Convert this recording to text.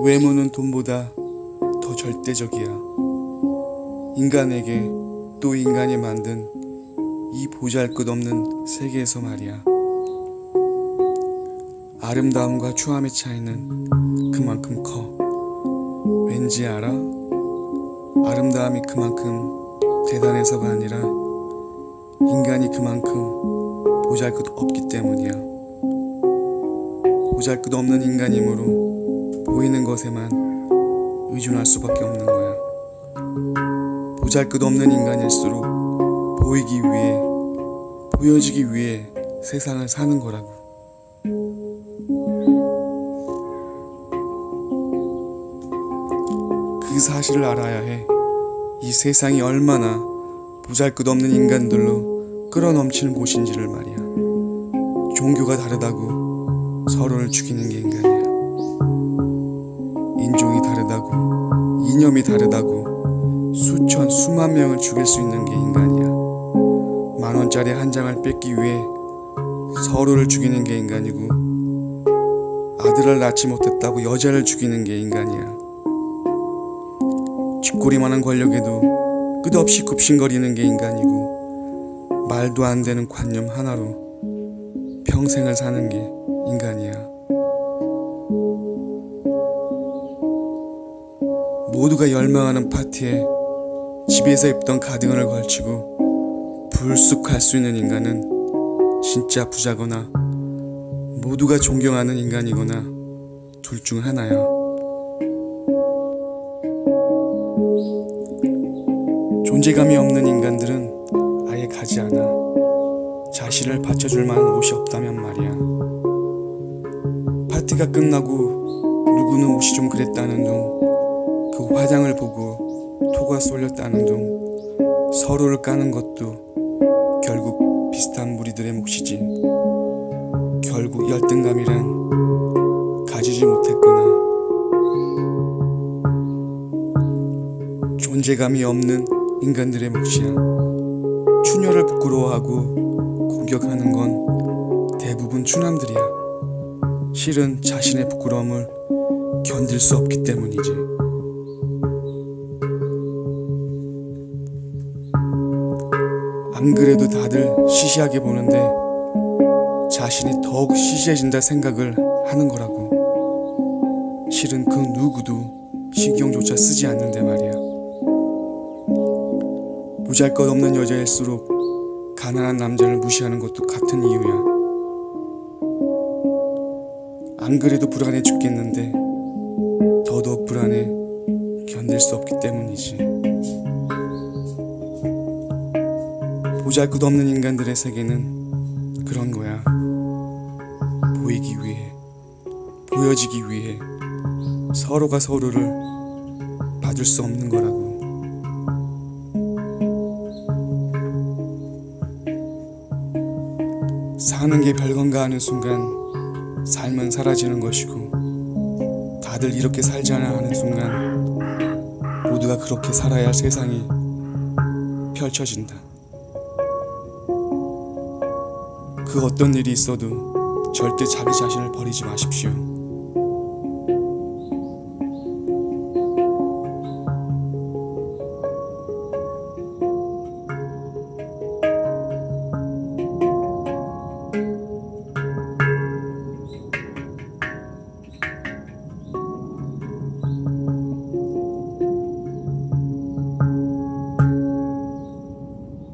외모는 돈보다 더 절대적이야. 인간에게 또 인간이 만든 이 보잘 것 없는 세계에서 말이야. 아름다움과 추함의 차이는 그만큼 커. 왠지 알아? 아름다움이 그만큼 대단해서가 아니라 인간이 그만큼 보잘 것 없기 때문이야. 보잘 것 없는 인간이므로 보이는 것에만 의존할 수밖에 없는 거야. 보잘 것 없는 인간일수록 보이기 위해, 보여지기 위해 세상을 사는 거라고. 그 사실을 알아야 해. 이 세상이 얼마나 보잘 것 없는 인간들로 끌어넘치는 곳인지를 말이야. 종교가 다르다고 서로를 죽이는 게 인간이야. 인종이 다르다고, 이념이 다르다고 수천, 수만 명을 죽일 수 있는 게 인간이야. 만 원짜리 한 장을 뺏기 위해 서로를 죽이는 게 인간이고, 아들을 낳지 못했다고 여자를 죽이는 게 인간이야. 쥐꼬리만한 권력에도 끝없이 굽신거리는 게 인간이고 말도 안 되는 관념 하나로 평생을 사는 게 인간이야. 모두가 열망하는 파티에 집에서 입던 가디건을 걸치고 불쑥 갈 수 있는 인간은 진짜 부자거나 모두가 존경하는 인간이거나 둘 중 하나야. 존재감이 없는 인간들은 아예 가지 않아. 자신을 받쳐줄 만한 옷이 없다면 말이야. 파티가 끝나고 누구는 옷이 좀 그랬다는 둥, 그 화장을 보고 토가 쏠렸다는 둥, 서로를 까는 것도 결국 비슷한 무리들의 몫이지. 결국 열등감이란 가지지 못했구나. 존재감이 없는 인간들의 몫이야. 추녀를 부끄러워하고 공격하는 건 대부분 추남들이야. 실은 자신의 부끄러움을 견딜 수 없기 때문이지. 안 그래도 다들 시시하게 보는데 자신이 더욱 시시해진다 생각을 하는 거라고. 실은 그 누구도 신경조차 쓰지 않는데 말이야. 보잘것 없는 여자일수록 가난한 남자를 무시하는 것도 같은 이유야. 안 그래도 불안해 죽겠는데 더더욱 불안해 견딜 수 없기 때문이지. 보잘것없는 인간들의 세계는 그런 거야. 보이기 위해, 보여지기 위해 서로가 서로를 봐줄 수 없는 거라고. 사는 게 별건가 하는 순간 삶은 사라지는 것이고 다들 이렇게 살잖아 하는 순간 모두가 그렇게 살아야 할 세상이 펼쳐진다. 그 어떤 일이 있어도 절대 자기 자신을 버리지 마십시오.